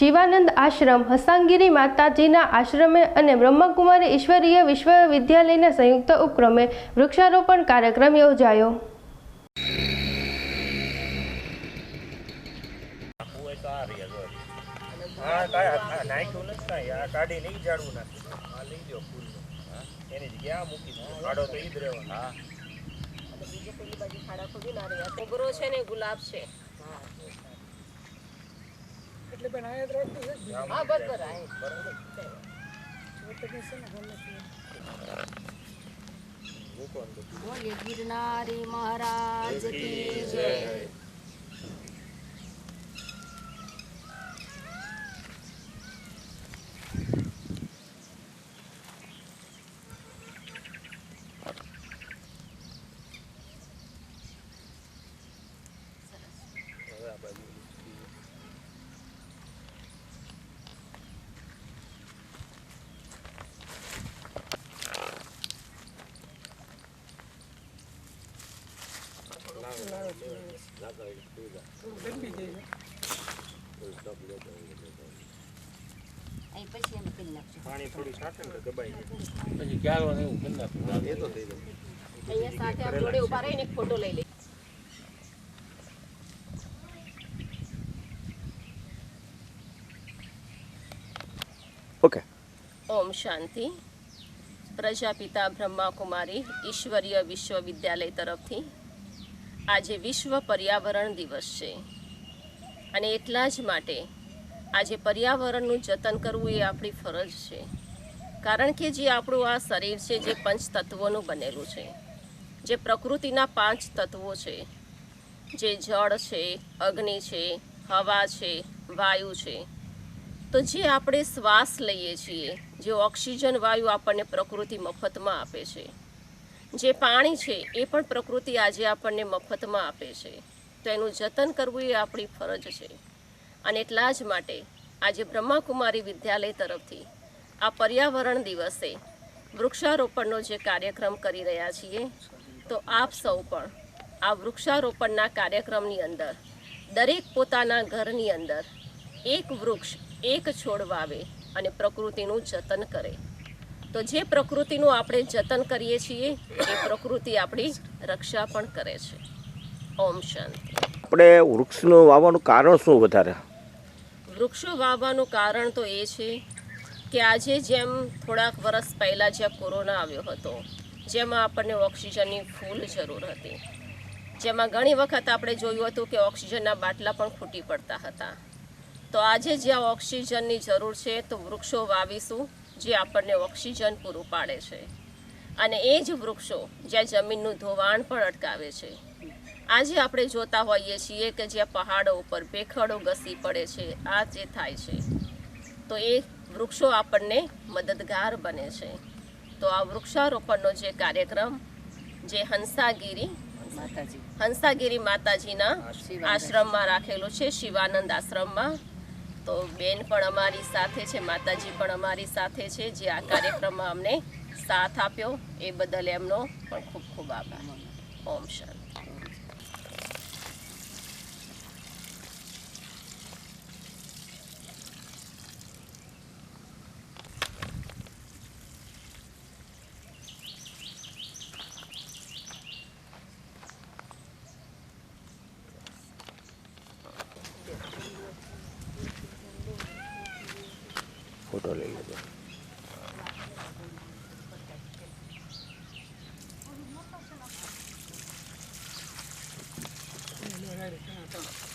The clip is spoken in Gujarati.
શિવાનંદ આશ્રમ હસાંગીરી માતાજીના આશ્રમે અને બ્રહ્મકુમારી ઈશ્વરીય વિશ્વવિદ્યાલયના સંયુક્ત ઉપક્રમે વૃક્ષારોપણ કાર્યક્રમ યોજાયો. હોય તો આ રહ્યા જો હા કાંઈ નાખ્યું નથી કાંઈ. આ કાઢી નહીં ઝાડવું નાખ્યું. આ લઈ લ્યો ફૂલનું. એની જગ્યાએ મૂકી દીધું. કાઢો તો ઈ જ રહેવાનું. હા. બીજું પેલી બાજુ ખાડા ખોદી ના રહ્યા. મોગરો છે ને ગુલાબ છે. હા બરોબર. કે છે ને મહારાજ કી જય અહીં પછી મહારાજ કી નાખજો પાણી થોડું છાંટે ને તો દબાઈ જાય પછી ક્યારો ને એવું કરી નાખવું એ તો થઈ જાય અહીંયા સાથે આમ જોડે ઊભા રહીને એક ફોટો લઈ લે ઓકે ઓમ શાંતિ પ્રજાપિતા બ્રહ્માકુમારી ઈશ્વરીય વિશ્વવિદ્યાલય તરફથી આજે વિશ્વ પર્યાવરણ દિવસ છે. અને એટલા જ માટે આજે પર્યાવરણનું જતન કરવું એ આપણી ફરજ છે. કારણ કે જે આપણું આ શરીર છે જે પંચ તત્વોનું બનેલું છે. જે પ્રકૃતિના પાંચ તત્વો છે. જે જળ છે, અગ્નિ છે, હવા છે, વાયુ છે. તો જે આપણે શ્વાસ લઈએ છીએ, જે ઓક્સિજન વાયુ આપણને પ્રકૃતિ મફતમાં આપે છે. જે પાણી છે એ પણ પ્રકૃતિ આજે આપણને મફતમાં આપે છે. તો એનું જતન કરવું એ આપણી ફરજ છે. અને એટલા જ માટે આજે બ્રહ્માકુમારી વિદ્યાલય તરફથી આ પર્યાવરણ દિવસે વૃક્ષારોપણનો જે કાર્યક્રમ કરી રહ્યા છીએ, તો આપ સૌ પણ આ વૃક્ષારોપણના કાર્યક્રમની અંદર, દરેક પોતાના ઘરની અંદર એક વૃક્ષ એક છોડ વાવે અને પ્રકૃતિનું જતન કરે. તો જે પ્રકૃતિનું આપણે જતન કરીએ છીએ એ પ્રકૃતિ આપણી રક્ષા પણ કરે છે. ઓમ શાંતિ. આપણે વૃક્ષનું વાવવાનું કારણ શું વધારે? વૃક્ષો વાવવાનું કારણ તો એ છે કે આજે જેમ થોડાક વર્ષ પહેલાં જ્યાં કોરોના આવ્યો હતો જેમાં આપણને ઓક્સિજનની ફૂલ જરૂર હતી. જેમાં ઘણી વખત આપણે જોયું હતું કે ઓક્સિજનના બાટલા પણ ખૂટી પડતા હતા. તો આજે જ્યાં ઓક્સિજનની જરૂર છે તો વૃક્ષો વાવીશું જે આપણને ઓક્સિજન પૂરું પાડે છે. અને એ જ વૃક્ષો જ્યાં જમીનનું ધોવાણ પણ અટકાવે છે. આજે આપણે જોતા હોઈએ છીએ કે જ્યાં પહાડો ઉપર ભેખડો ઘસી પડે છે આ જે થાય છે તો એ વૃક્ષો આપણને મદદગાર બને છે. તો આ વૃક્ષારોપણનો જે કાર્યક્રમ જે હંસાગીરી હંસાગીરી માતાજીના આશ્રમમાં રાખેલો છે શિવાનંદ આશ્રમમાં તો બેન પણ અમારી સાથે છે, માતાજી પણ અમારી સાથે છે, જે આ કાર્યક્રમમાં અમને સાથ આપ્યો. એ બદલ એમનો પણ ખૂબ ખૂબ આભાર. ઓમ શાંતિ ફોટો લઈ લેજો